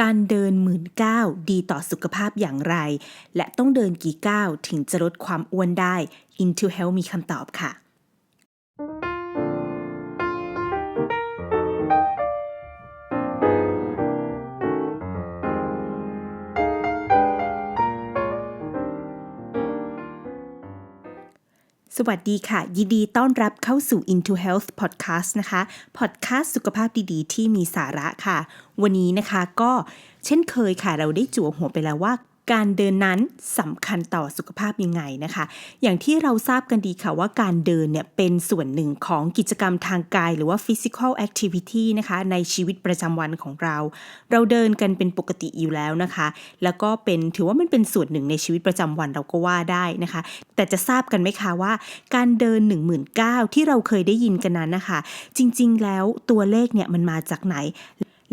การเดินหมื่นก้าวดีต่อสุขภาพอย่างไร และต้องเดินกี่ก้าวถึงจะลดความอ้วนได้ Into Health มีคำตอบค่ะ สวัสดีค่ะ ยินดีต้อนรับเข้าสู่ Into Health Podcast นะคะ Podcast สุขภาพดีๆ ที่มีสาระค่ะ วันนี้นะคะก็เช่นเคยค่ะ เราได้จั่วหัวไปแล้วว่า การเดินนั้นสำคัญต่อสุขภาพยังไงนะคะ อย่างที่เราทราบกันดีค่ะว่าการเดินเนี่ยเป็นส่วนหนึ่งของกิจกรรมทางกายหรือว่า physical activity นะคะ ในชีวิตประจำวันของเรา เราเดินกันเป็นปกติอยู่แล้วนะคะ แล้วก็เป็นถือว่ามันเป็นส่วนหนึ่งในชีวิตประจำวันเราก็ว่าได้นะคะ แต่จะทราบกันไหมคะว่า การเดิน 1 9 0 0 0ที่เราเคยได้ยินกันนั้นนะคะ จริงๆ แล้วตัวเลขเนี่ยมันมาจากไหน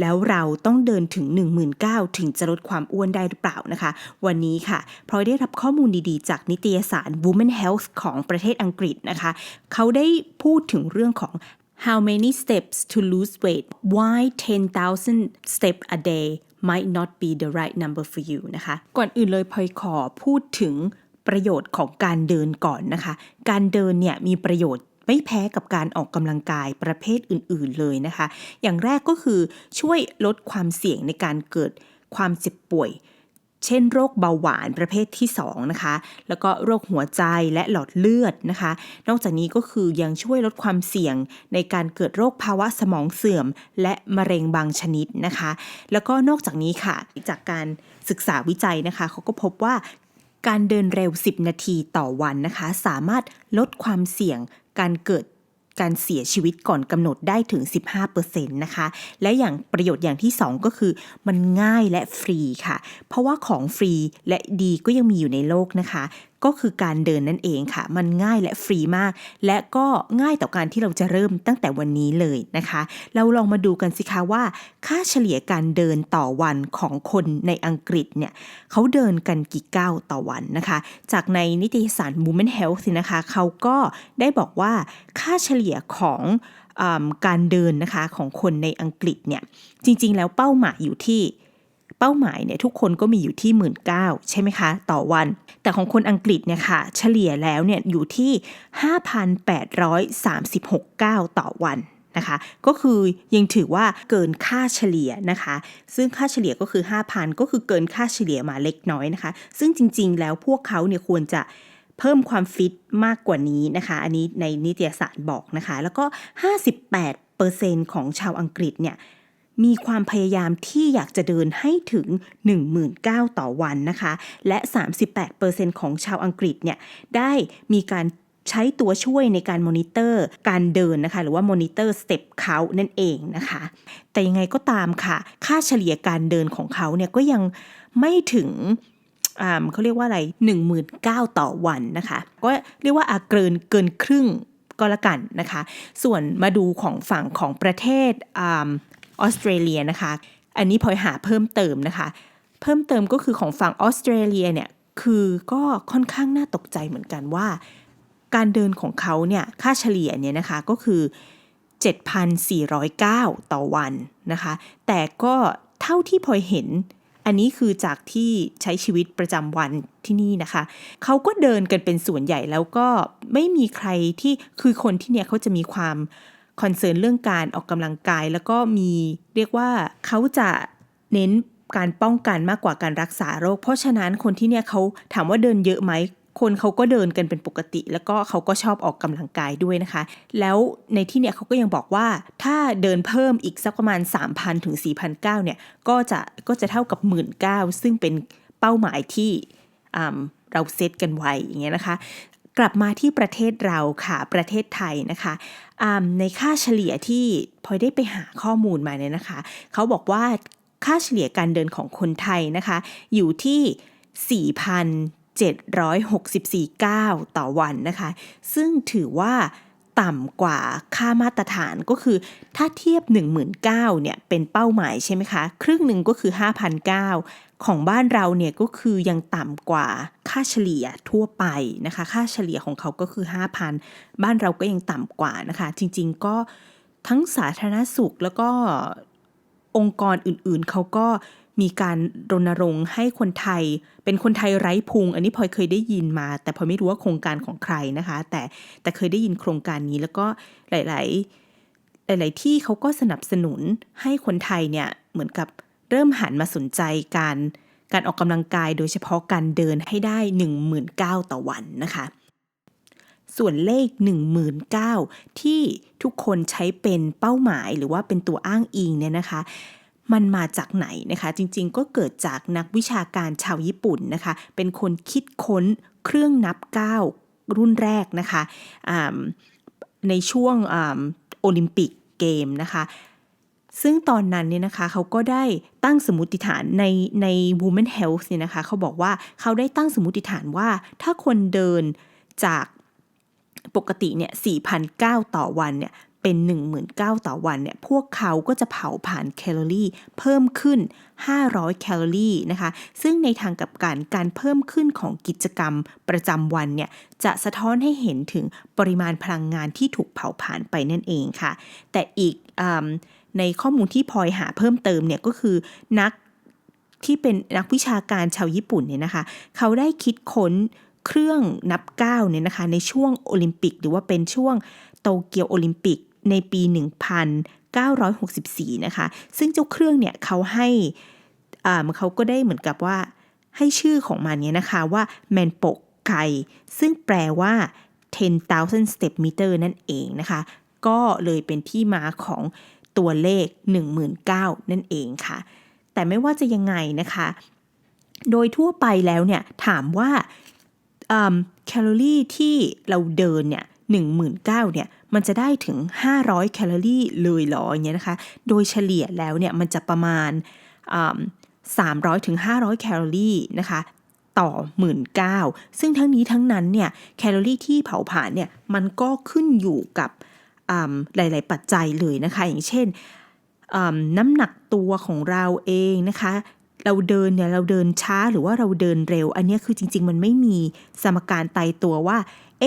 แล้วเราต้องเดินถึง 19,000ถึงจะลดความอ้วนได้หรือเปล่านะคะ วันนี้ค่ะพลอยได้รับข้อมูลดีๆ จากนิตยสาร Women Health ของประเทศอังกฤษนะคะ เขาได้พูดถึงเรื่องของ how many steps to lose weight why 10,000 steps a day might not be the right number for you นะคะ ก่อนอื่นเลยพลอยขอพูดถึงประโยชน์ของการเดินก่อนนะคะ การเดินเนี่ยมีประโยชน์ ไม่แพ้กับการออกกำลังกายประเภทอื่นๆเลยนะคะ อย่างแรกก็คือช่วยลดความเสี่ยงในการเกิดความเจ็บป่วย เช่นโรคเบาหวานประเภทที่2นะคะ แล้วก็โรคหัวใจและหลอดเลือดนะคะ นอกจากนี้ก็คือยังช่วยลดความเสี่ยงในการเกิดโรคภาวะสมองเสื่อม และมะเร็งบางชนิดนะคะ แล้วก็นอกจากนี้ค่ะ จากการศึกษาวิจัยนะคะเขาก็พบว่าการเดินเร็ว 10 นาทีต่อวันนะคะ สามารถลดความเสี่ยง การเกิดการเสียชีวิตก่อนกำหนดได้ถึง 15%นะคะ และอย่างประโยชน์อย่างที่ 2 ก็คือ มันง่ายและฟรีค่ะ เพราะว่าของฟรีและดีก็ยังมีอยู่ในโลกนะคะก็คือการเดินนั่นเองค่ะ มันง่ายและฟรีมาก และก็ง่ายต่อการที่เราจะเริ่มตั้งแต่วันนี้เลยนะคะ เราลองมาดูกันสิคะว่า ค่าเฉลี่ยการเดินต่อวันของคนในอังกฤษเนี่ยเขาเดินกันกี่ก้าวต่อวันนะคะ จากในนิตยสาร Women Health นะคะเขาก็ได้บอกว่าค่าเฉลี่ยของอการเดินนะคะของคนในอังกฤษเนี่ยจริงๆ แล้วเป้าหมายอยู่ที่ เป้าหมายเนี่ยทุกคนก็มีอยู่ที่ 1 9ื่นใช่ไหมคะ ต่อวัน แต่ของคนอังกฤษเนี่ยค่ะ เฉลี่ยแล้วเนี่ยอยู่ที่ 5,836ก้าต่อวันนะคะ ก็คือยังถือว่าเกินค่าเฉลี่ยนะคะ ซึ่งค่าเฉลี่ยก็คือ 5,000 ก็คือเกินค่าเฉลี่ยมาเล็กน้อยนะคะ ซึ่งจริง ๆ แล้วพวกเขาเนี่ยควรจะเพิ่มความฟิตมากกว่านี้นะคะ อันนี้ในนิตยสารบอกนะคะ แล้วก็ 58%ของชาวอังกฤษเนี่ย มีความพยายามที่อยากจะเดินให้ถึง 19,000ต่อวันนะคะ และ 38%ของชาวอังกฤษเนี่ยได้มีการใช้ตัวช่วยในการมอนิเตอร์การเดินนะคะ หรือว่ามอนิเตอร์สเต็ปเขานั่นเองนะคะ แต่ยังไงก็ตามค่ะ ค่าเฉลี่ยการเดินของเขาเนี่ยก็ยังไม่ถึงเขาเรียกว่าอะไร 19,000 ต่อวันนะคะ ก็เรียกว่าอาเกินเกินครึ่งก็แล้วกันนะคะ ส่วนมาดูของฝั่งของประเทศ ออสเตรเลียนะคะ อันนี้พลอยหาเพิ่มเติมนะคะ เพิ่มเติมก็คือของฝั่งออสเตรเลียเนี่ยคือก็ค่อนข้างน่าตกใจเหมือนกันว่า การเดินของเขาเนี่ยค่าเฉลี่ยเนี่ยนะคะก็คือ 7,409 ต่อวันนะคะ แต่ก็เท่าที่พลอยเห็นอันนี้คือจากที่ใช้ชีวิตประจำวันที่นี่นะคะ เขาก็เดินกันเป็นส่วนใหญ่แล้วก็ไม่มีใครที่คือคนที่เนี่ยเขาจะมีความ คอนเซิร์นเรื่องการออกกำลังกาย แล้วก็มีเรียกว่าเขาจะเน้นการป้องกันมากกว่าการรักษาโรค เพราะฉะนั้นคนที่เนี่ยเขาถามว่าเดินเยอะไหมคนเขาก็เดินกันเป็นปกติ แล้วก็เขาก็ชอบออกกำลังกายด้วยนะคะ แล้วในที่เนี่ยเขาก็ยังบอกว่าถ้าเดินเพิ่มอีกสักประมาณ 3,000 ถึง4,900เนี่ยก็จะก็จะเท่ากับ 19,000ซึ่งเป็นเป้าหมายที่เราเซตกันไว้อย่างเงี้ยนะคะ กลับมาที่ประเทศเราค่ะประเทศไทยนะคะในค่าเฉลี่ยที่พอยได้ไปหาข้อมูลมาเนี่ยนะคะ เขาบอกว่าค่าเฉลี่ยการเดินของคนไทยนะคะ อยู่ที่ 4,764ก้าวต่อวันนะคะ ซึ่งถือว่า ต่ำกว่าค่ามาตรฐานก็คือ ถ้าเทียบ 19,000เนี่ยเป็นเป้าหมายใช่ไหมคะ ครึ่งหนึ่งก็คือ 5,900 ของบ้านเราเนี่ยก็คือยังต่ำกว่าค่าเฉลี่ยทั่วไปนะคะ ค่าเฉลี่ยของเขาก็คือ 5,000 บ้านเราก็ยังต่ำกว่านะคะ จริง ๆ ก็ทั้งสาธารณสุขแล้วก็องค์กรอื่นๆ เขาก็ มีการรณรงค์ให้คนไทย เป็นคนไทยไร้พุง อันนี้พลอยเคยได้ยินมา แต่พลอยไม่รู้ว่าโครงการของใครนะคะ แต่แต่เคยได้ยินโครงการนี้แล้วก็หลาย ๆ หลาย ๆ ที่เขาก็สนับสนุนให้คนไทยเนี่ยเหมือนกับเริ่มหันมาสนใจการการออกกำลังกายโดยเฉพาะการเดินให้ได้ 19,000ต่อวันนะคะ ส่วนเลข 19,000ที่ทุกคนใช้เป็นเป้าหมายหรือว่าเป็นตัวอ้างอิงเนี่ยนะคะ มันมาจากไหนนะคะ จริงๆ ก็เกิดจากนักวิชาการชาวญี่ปุ่นนะคะ เป็นคนคิดค้นเครื่องนับก้าวรุ่นแรกนะคะในช่วงโอลิมปิกเกมนะคะ ซึ่งตอนนั้นเนี่ยนะคะเขาก็ได้ตั้งสมมติฐานในใน Women Health เนี่ยนะคะเขาบอกว่าเขาได้ตั้งสมมติฐานว่าถ้าคนเดินจากปกติเนี่ย4,009 ต่อวันเนี่ย เป็น 19,000 ต่อวันเนี่ยพวกเขาก็จะเผาผ่านแคลอรี่เพิ่มขึ้น 500 แคลอรี่นะคะซึ่งในทางกับการการเพิ่มขึ้นของกิจกรรมประจำวันเนี่ยจะสะท้อนให้เห็นถึงปริมาณพลังงานที่ถูกเผาผ่านไปนั่นเองค่ะ แต่อีกอในข้อมูลที่พลอยหาเพิ่มเติมเนี่ยก็คือนักที่เป็นนักวิชาการชาวญี่ปุ่นเนี่ยนะคะ เขาได้คิดค้นเครื่องนับก้าวเนี่ยนะคะในช่วงโอลิมปิก หรือว่าเป็นช่วงโตเกียวโอลิมปิก ในปี 1964 นะคะ ซึ่งเจ้าเครื่องเนี่ยเขาให้อ่าเขาก็ได้เหมือนกับว่าให้ชื่อของมันเนี่ยนะคะว่าแมนโปกไกซึ่งแปลว่า 10,000 step meter นั่นเองนะคะ ก็เลยเป็นที่มาของตัวเลข 19,000นั่นเองค่ะ แต่ไม่ว่าจะยังไงนะคะ โดยทั่วไปแล้วเนี่ยถามว่าแคลอรี่ที่เราเดินเนี่ย19,000เนี่ย มันจะได้ถึง 500 แคลอรี่เลยหรออย่างเงี้ยนะคะ โดยเฉลี่ยแล้วเนี่ยมันจะประมาณ 300ถึง500 แคลอรี่นะคะต่อ19,000ซึ่งทั้งนี้ทั้งนั้นเนี่ยแคลอรี่ที่เผาผลาญเนี่ยมันก็ขึ้นอยู่กับหลาย ๆ ปัจจัยเลยนะคะ อย่างเช่นน้ำหนักตัวของเราเองนะคะ เราเดินเนี่ยเราเดินช้าหรือว่าเราเดินเร็ว อันนี้คือจริง ๆ มันไม่มีสมการตายตัวว่า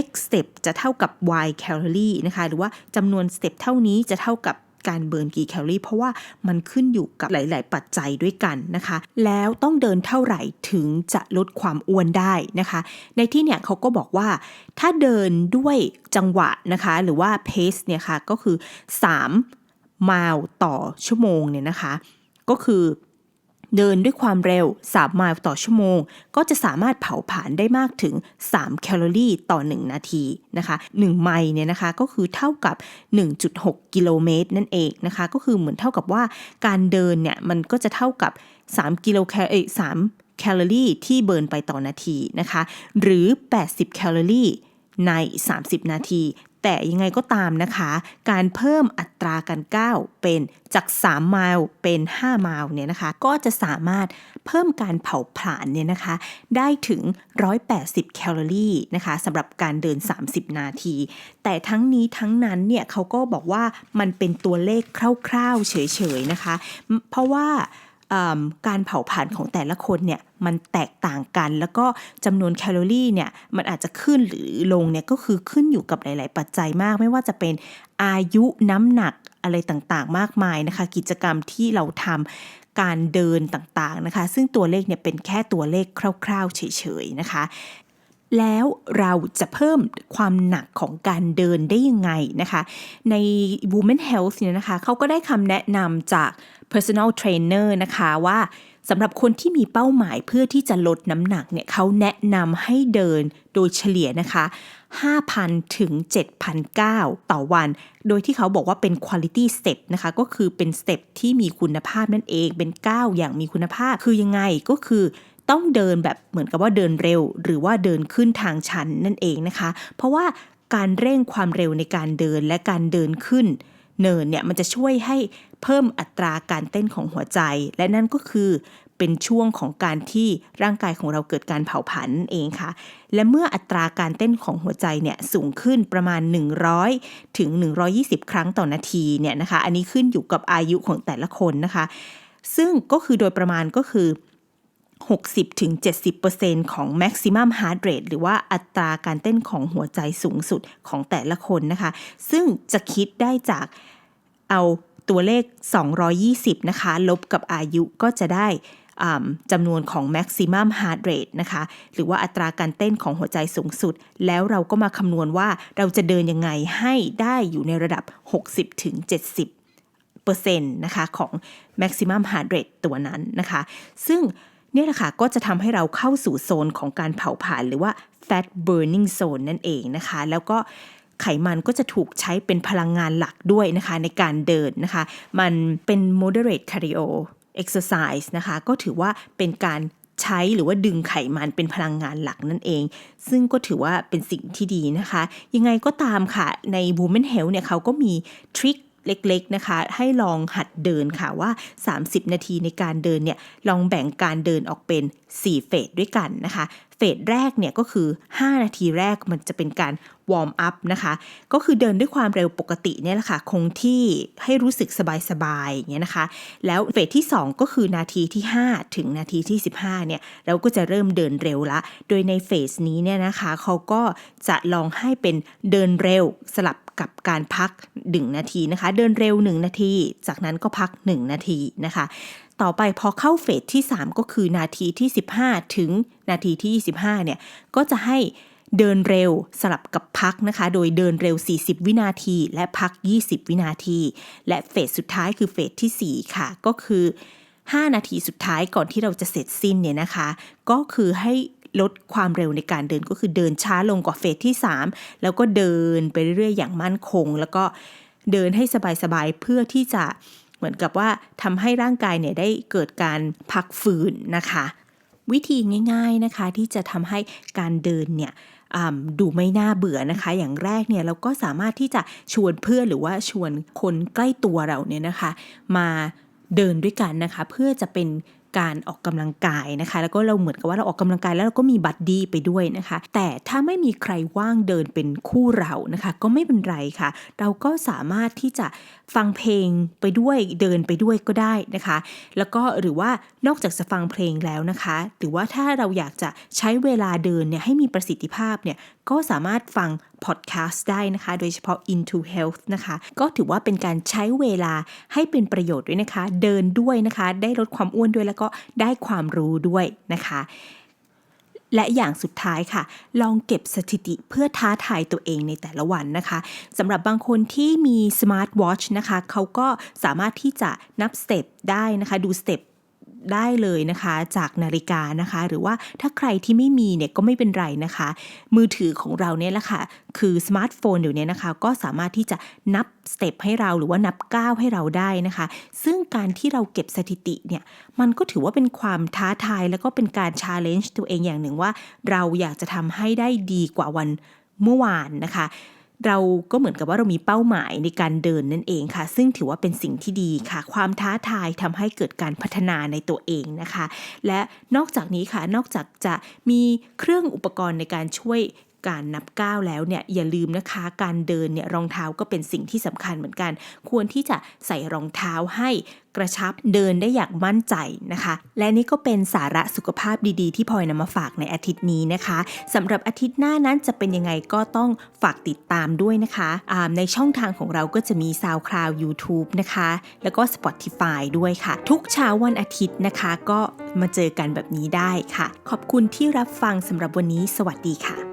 x step จะเท่ากับ y calorie นะคะหรือว่าจำนวน step เท่านี้จะเท่ากับการเบิร์นกี่แคลอรี่เพราะว่ามันขึ้นอยู่กับหลาย ๆ ปัจจัยด้วยกันนะคะ แล้วต้องเดินเท่าไหร่ถึงจะลดความอ้วนได้นะคะ ในที่เนี่ยเขาก็บอกว่า ถ้าเดินด้วยจังหวะนะคะ หรือว่าเพสเนี่ยค่ะก็คือ 3 ไมล์ต่อชั่วโมงเนี่ยนะคะ ก็คือ เดินด้วยความเร็ว 3 ไมล์ต่อชั่วโมง ก็จะสามารถเผาผลาญได้มากถึง 3 แคลอรี่ต่อ 1 นาทีนะคะ 1 ไมล์เนี่ยนะคะก็คือเท่ากับ 1.6 กิโลเมตรนั่นเองนะคะ ก็คือเหมือนเท่ากับว่าการเดินเนี่ยมันก็จะเท่ากับ 3 กิโลแคลเอ้3แคลอรี่ที่เบิร์นไปต่อนาทีนะคะ หรือ 80 แคลอรี่ใน 30 นาที แต่ยังไงก็ตามนะคะ การเพิ่มอัตราการก้าวเป็นจาก 3 ไมล์เป็น 5 ไมล์เนี่ยนะคะ ก็จะสามารถเพิ่มการเผาผลาญเนี่ยนะคะ ได้ถึง 180 แคลอรี่นะคะสำหรับการเดิน 30 นาที แต่ทั้งนี้ทั้งนั้นเนี่ยเขาก็บอกว่ามันเป็นตัวเลขคร่าวๆเฉยๆนะคะ เพราะว่า การเผาผลาญของแต่ละคนเนี่ยมันแตกต่างกัน แล้วก็จำนวนแคลอรี่เนี่ยมันอาจจะขึ้นหรือลงเนี่ยก็คือขึ้นอยู่กับหลาย ๆ ปัจจัยมาก ไม่ว่าจะเป็นอายุน้ำหนักอะไรต่างๆ มากมายนะคะ กิจกรรมที่เราทำการเดินต่างๆนะคะ ซึ่งตัวเลขเนี่ยเป็นแค่ตัวเลขคร่าว ๆ เฉย ๆ นะคะแล้วเราจะเพิ่มความหนักของการเดินได้ยังไงนะคะ ใน Women Health เนี่ยนะคะเขาก็ได้คำแนะนำจาก personal trainer นะคะว่าสำหรับคนที่มีเป้าหมายเพื่อที่จะลดน้ำหนักเนี่ยเขาแนะนำให้เดินโดยเฉลี่ยนะคะ 5,000 ถึง 7,009ต่อวัน โดยที่เขาบอกว่าเป็น quality step นะคะ ก็คือเป็น step ที่มีคุณภาพนั่นเอง เป็นก้าวอย่างมีคุณภาพ คือยังไงก็คือต้องเดินแบบเหมือนกับว่าเดินเร็ว หรือว่าเดินขึ้นทางชันนั่นเองนะคะ เพราะว่าการเร่งความเร็วในการเดินและการเดินขึ้น เนินเนี่ยมันจะช่วยให้เพิ่มอัตราการเต้นของหัวใจ และนั่นก็คือเป็นช่วงของการที่ร่างกายของเราเกิดการเผาผลาญนั่นเองค่ะ และเมื่ออัตราการเต้นของหัวใจเนี่ยสูงขึ้นประมาณ 100 ถึง 120 ครั้งต่อนาทีเนี่ยนะคะ อันนี้ขึ้นอยู่กับอายุของแต่ละคนนะคะ ซึ่งก็คือโดยประมาณก็คือ 60-70%ของ maximum heart rate หรือว่าอัตราการเต้นของหัวใจสูงสุดของแต่ละคนนะคะ ซึ่งจะคิดได้จากเอาตัวเลข 220 นะคะ ลบกับอายุก็จะได้จำนวนของ maximum heart rate นะคะ หรือว่าอัตราการเต้นของหัวใจสูงสุด แล้วเราก็มาคำนวณว่าเราจะเดินยังไงให้ได้อยู่ในระดับ 60-70%เปอร์เซ็นต์นะคะของ maximum heart rate ตัวนั้นนะคะ ซึ่ง เนี่ยแหละค่ะก็จะทำให้เราเข้าสู่โซนของการเผาผลาญหรือว่า fat burning zone นั่นเองนะคะ แล้วก็ไขมันก็จะถูกใช้เป็นพลังงานหลักด้วยนะคะในการเดินนะคะ มันเป็น moderate cardio exercise นะคะ ก็ถือว่าเป็นการใช้หรือว่าดึงไขมันเป็นพลังงานหลักนั่นเอง ซึ่งก็ถือว่าเป็นสิ่งที่ดีนะคะ ยังไงก็ตามค่ะ ใน Women Health เนี่ยเขาก็มีทริค เล็กๆนะคะ ให้ลองหัดเดินค่ะว่า 30 นาทีในการเดินเนี่ยลองแบ่งการเดินออกเป็น 4 เฟสด้วยกันนะคะเฟสแรกเนี่ยก็คือ 5 นาทีแรกมันจะเป็นการวอร์มอัพนะคะ ก็คือเดินด้วยความเร็วปกติเนี่ยแหละค่ะ คงที่ให้รู้สึกสบายๆอย่างเงี้ยนะคะ แล้วเฟสที่ 2 ก็คือนาทีที่ 5 ถึงนาทีที่ 15เนี่ยเราก็จะเริ่มเดินเร็วละ โดยในเฟสนี้เนี่ยนะคะเขาก็จะลองให้เป็นเดินเร็วสลับ กับการพัก 1 นาทีนะคะ เดินเร็ว 1 นาที จากนั้นก็พัก 1 นาทีนะคะ ต่อไปพอเข้าเฟสที่ 3 ก็คือนาทีที่ 15 ถึงนาทีที่ 25 เนี่ย ก็จะให้เดินเร็วสลับกับพักนะคะ โดยเดินเร็ว 40 วินาที และพัก 20 วินาที และเฟสสุดท้ายคือเฟสที่ 4 ค่ะ ก็คือ 5 นาทีสุดท้ายก่อนที่เราจะเสร็จสิ้นเนี่ยนะคะ ก็คือให้ ลดความเร็วในการเดินก็คือเดินช้าลงกว่าเฟสที่ 3 แล้วก็เดินไปเรื่อยๆ อย่างมั่นคง แล้วก็เดินให้สบายๆ เพื่อที่จะเหมือนกับว่าทำให้ร่างกายเนี่ยได้เกิดการพักฟื้นนะคะ วิธีง่ายๆนะคะที่จะทำให้การเดินเนี่ยดูไม่น่าเบื่อนะคะ อย่างแรกเนี่ยเราก็สามารถที่จะชวนเพื่อนหรือว่าชวนคนใกล้ตัวเราเนี่ยนะคะ มาเดินด้วยกันนะคะ เพื่อจะเป็น การออกกำลังกายนะคะ แล้วก็เราเหมือนกับว่าเราออกกำลังกายแล้วเราก็มีบัดดี้ไปด้วยนะคะ แต่ถ้าไม่มีใครว่างเดินเป็นคู่เรานะคะ ก็ไม่เป็นไรค่ะ เราก็สามารถที่จะฟังเพลงไปด้วยเดินไปด้วยก็ได้นะคะ แล้วก็หรือว่านอกจากจะฟังเพลงแล้วนะคะ หรือว่าถ้าเราอยากจะใช้เวลาเดินเนี่ยให้มีประสิทธิภาพเนี่ย ก็สามารถฟังพอดแคสต์ได้นะคะ โดยเฉพาะ Into Health นะคะ ก็ถือว่าเป็นการใช้เวลาให้เป็นประโยชน์ด้วยนะคะ เดินด้วยนะคะ ได้ลดความอ้วนด้วยแล้วก็ได้ความรู้ด้วยนะคะและอย่างสุดท้ายค่ะ ลองเก็บสถิติเพื่อท้าทายตัวเองในแต่ละวันนะคะสำหรับบางคนที่มีสมาร์ทวอชนะคะ เขาก็สามารถที่จะนับสเต็ปได้นะคะ ดูสเต็ป ได้เลยนะคะจากนาฬิกานะคะ หรือว่าถ้าใครที่ไม่มีเนี่ยก็ไม่เป็นไรนะคะ มือถือของเราเนี่ยแหละค่ะคือสมาร์ทโฟนเดี๋ยวนี้นะคะ ก็สามารถที่จะนับสเต็ปให้เราหรือว่านับก้าวให้เราได้นะคะ ซึ่งการที่เราเก็บสถิติเนี่ยมันก็ถือว่าเป็นความท้าทาย แล้วก็เป็นการชาเลนจ์ตัวเองอย่างหนึ่งว่า เราอยากจะทำให้ได้ดีกว่าวันเมื่อวานนะคะ เราก็เหมือนกับว่าเรามีเป้าหมายในการเดินนั่นเองค่ะ ซึ่งถือว่าเป็นสิ่งที่ดีค่ะ ความท้าทายทำให้เกิดการพัฒนาในตัวเองนะคะ และนอกจากนี้ค่ะนอกจากจะมีเครื่องอุปกรณ์ในการช่วย การนับก้าวแล้วเนี่ยอย่าลืมนะคะการเดินเนี่ยรองเท้าก็เป็นสิ่งที่สำคัญเหมือนกัน ควรที่จะใส่รองเท้าให้กระชับเดินได้อย่างมั่นใจนะคะ และนี่ก็เป็นสาระสุขภาพดีๆ ที่พลอยนำมาฝากในอาทิตย์นี้นะคะสำหรับอาทิตย์หน้านั้นจะเป็นยังไงก็ต้องฝากติดตามด้วยนะคะในช่องทางของเราก็จะมี SoundCloud YouTube นะคะ แล้วก็ Spotify ด้วยค่ะ ทุกเช้าวันอาทิตย์นะคะ ก็มาเจอกันแบบนี้ได้ค่ะ ขอบคุณที่รับฟังสำหรับวันนี้ สวัสดีค่ะ